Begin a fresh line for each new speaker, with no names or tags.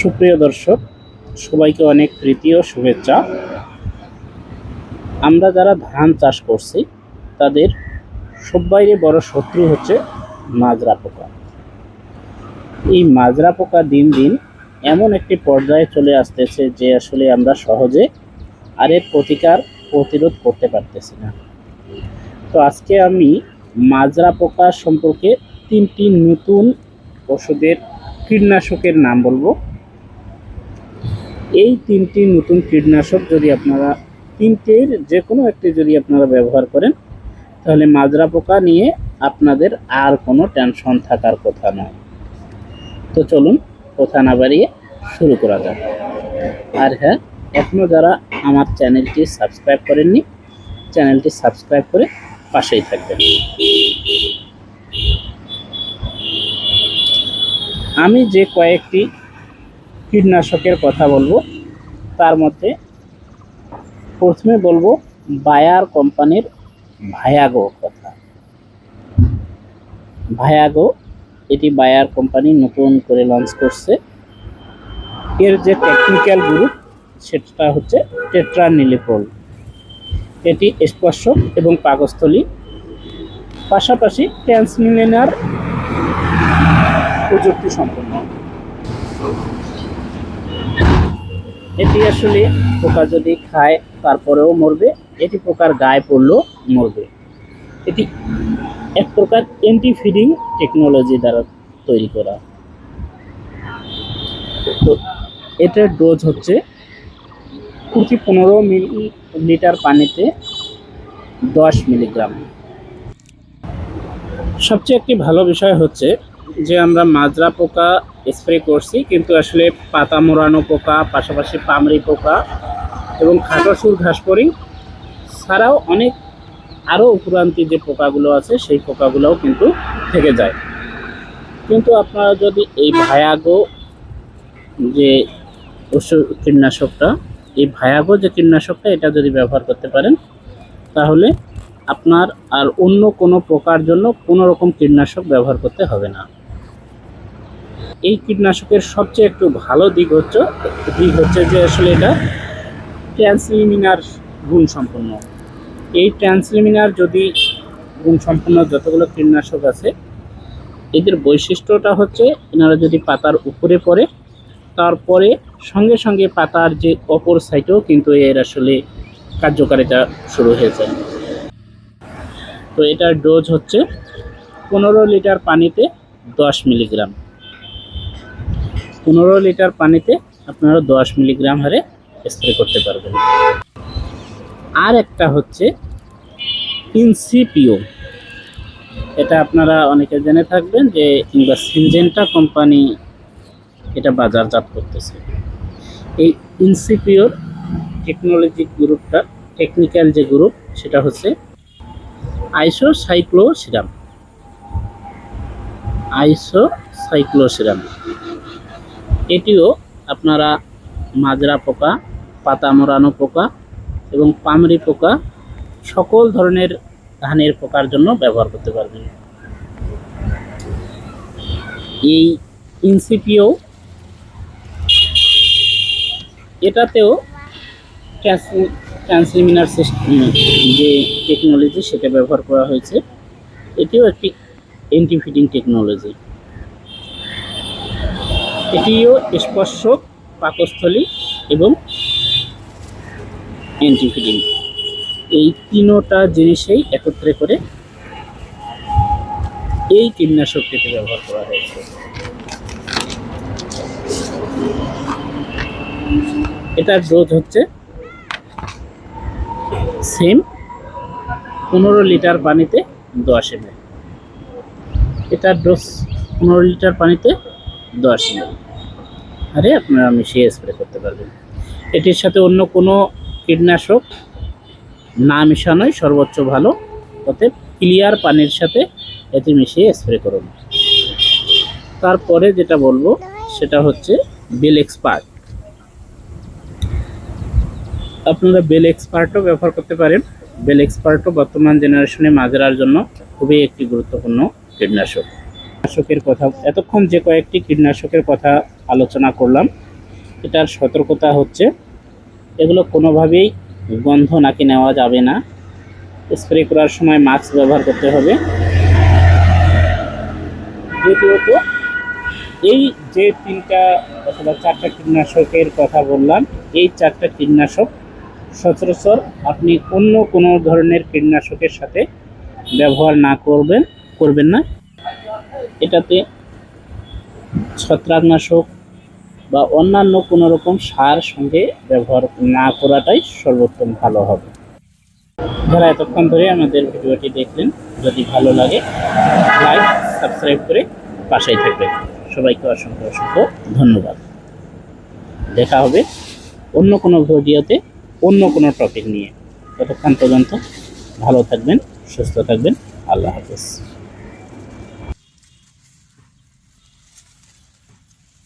সুপ্রিয় দর্শক, সবাইকে অনেক প্রীতি ও শুভেচ্ছা। আমরা যারা ধান চাষ করছি, তাদের সবাইরে বড় শত্রু হচ্ছে মাজরা পোকা। এই মাজরা পোকা দিন দিন এমন একটি পর্যায়ে চলে আসতেছে যে আসলে আমরা সহজে আর এর প্রতিকার প্রতিরোধ করতে পারতেছি না। তো আজকে আমি মাজরা পোকা সম্পর্কে তিনটি নতুন ওষুধের কীটনাশকের নাম বলব। এই তিনটি নতুন কীটনাশক যদি আপনারা, তিনটির যে কোনো একটি যদি আপনারা ব্যবহার করেন, তাহলে মাজরা পোকা নিয়ে আপনাদের আর কোনো টেনশন থাকার কথা নয়। তো চলুন কথা না বাড়িয়ে শুরু করা যাক। আর হ্যাঁ এখনও যারা আমার চ্যানেলটি সাবস্ক্রাইব করেননি, চ্যানেলটি সাবস্ক্রাইব করে পাশেই থাকবেন। আমি যে কয়েকটি কীটনাশকের কথা বলব। তার মধ্যে প্রথমে বলব বায়ার কোম্পানির ভায়াগো কথা। ভায়াগো, এটি বায়ার কোম্পানি নতুন করে লঞ্চ করছে। এর যে টেকনিক্যাল গ্রুপ সেটা হচ্ছে টেট্রানিলিপ্রল এটি স্পর্শক এবং পাকস্থলী। পাশাপাশি ট্রান্সমিলেনার প্রযুক্তি সম্পন্ন এটি আসলে পোকা যদি খায়, তারপরেও মরবে। এটি পোকার গায়ে পড়লেও মরবে। এটি এক প্রকার অ্যান্টি ফিডিং টেকনোলজি দ্বারা তৈরি করা। তো এটার ডোজ হচ্ছে প্রতি পনেরো মিলি, লিটার পানিতে দশ মিলিগ্রাম। সবচেয়ে একটি ভালো বিষয় হচ্ছে যে আমরা মাজরা পোকা স্প্রে করছি, কিন্তু আসলে পাতা মোড়ানো পোকা, পাশাপাশি পামরি পোকা এবং খাটোসুর ঘাসপরিং ছাড়াও অনেক আরও উপরান্তি যে পোকাগুলো আছে, সেই পোকাগুলোও কিন্তু থেকে যায়। কিন্তু আপনারা যদি এই ভায়াগো যে ওষুধ কীটনাশকটা, এই ভায়াগো যে কীটনাশকটা, এটা যদি ব্যবহার করতে পারেন, তাহলে আপনার আর অন্য কোনো পোকার জন্য কোনো রকম কীটনাশক ব্যবহার করতে হবে না। এই কীটনাশকের সবচেয়ে একটু ভালো দিক হচ্ছে দিক হচ্ছে যে আসলে এটা ট্রান্সলিমিনার গুণ সম্পন্ন এই ট্রান্সলিমিনার যদি গুণ সম্পন্ন যতগুলো কীটনাশক আছে, এদের বৈশিষ্ট্যটা হচ্ছে এনারা যদি পাতার উপরে পড়ে, তারপরে সঙ্গে সঙ্গে পাতার যে অপর সাইডেও কিন্তু এর আসলে কার্যকারিতা শুরু হয়ে যায় তো এটার ডোজ হচ্ছে পনেরো লিটার পানিতে দশ মিলিগ্রাম। পনেরো লিটার পানিতে আপনারা দশ মিলিগ্রাম হারে স্প্রে করতে পারবেন। আর একটা হচ্ছে ইনসিপিও এটা আপনারা অনেকে জেনে থাকবেন যে কিংবা সিনজেন্টা কোম্পানি এটা বাজারজাত করতেছে। এই ইনসিপিওর টেকনোলজি গ্রুপটা টেকনিক্যাল যে গ্রুপ সেটা হচ্ছে আইসো সাইক্লোসিরাম আইসো সাইক্লোসিরাম এটিও আপনারা মাজরা পোকা পাতা মোড়ানো পোকা এবং পামরি পোকা সকল ধরনের ধানের পোকার জন্য ব্যবহার করতে পারবেন। এই ইনসিপিও এটাতেও ট্রান্সলিমিনার সিস্টেম যে টেকনোলজি সেটা ব্যবহার করা হয়েছে। এটিও একটি অ্যান্টিফিডিং টেকনোলজি এটিও স্পর্শক পাকস্থলী এবং অ্যান্টিফিডিং এই তিনোটা জিনিসেই একত্রে করে এই কীটনাশকটিতে ব্যবহার করা হয়েছে। এটার ডোজ হচ্ছে সেম পনেরো লিটার পানিতে দশ এম এটার ডোজ পনেরো লিটার পানিতে দশ এম আরে আপনারা মিশিয়ে স্প্রে করতে পারবেন। এটির সাথে অন্য কোনো কীটনাশক না মেশানোই সর্বোচ্চ ভালো। অতএব ক্লিয়ার পানির সাথে এটি মিশিয়ে স্প্রে করুন। তারপরে যেটা বলব, সেটা হচ্ছে বেল এক্সপার্ট আপনারা বেল এক্সপার্টও ব্যবহার করতে পারেন। বেল এক্সপার্টও বর্তমান জেনারেশনে মাজরার জন্য খুবই একটি গুরুত্বপূর্ণ কীটনাশক। কীটনাশকের কথা, এতক্ষণ যে কয়েকটি কীটনাশকের কথা আলোচনা করলাম, এটার সতর্কতা হচ্ছে, এগুলো কোনোভাবেই গন্ধ নাকি নেওয়া যাবে না। স্প্রে করার সময় মাস্ক ব্যবহার করতে হবে। দ্বিতীয়ত, এই যে তিনটা অথবা চারটা কীটনাশকের কথা বললাম, এই চারটা কীটনাশক সচরাচর আপনি অন্য কোনো ধরনের কীটনাশকের সাথে ব্যবহার না করবেন করবেন না। এটাতে ছত্রাকনাশক বা অন্যান্য কোনো রকম সার সঙ্গে ব্যবহার না করাটাই সর্বোত্তম ভালো হবে। যারা এতক্ষণ ধরে আমাদের ভিডিওটি দেখলেন, যদি ভালো লাগে, লাইক, সাবস্ক্রাইব করে পাশেই থাকবেন। সবাইকে অসংখ্য অসংখ্য ধন্যবাদ। দেখা হবে অন্য কোনো ভিডিওতে অন্য কোনো টপিক নিয়ে। ততক্ষণ পর্যন্ত ভালো থাকবেন, সুস্থ থাকবেন। আল্লাহ হাফেজ।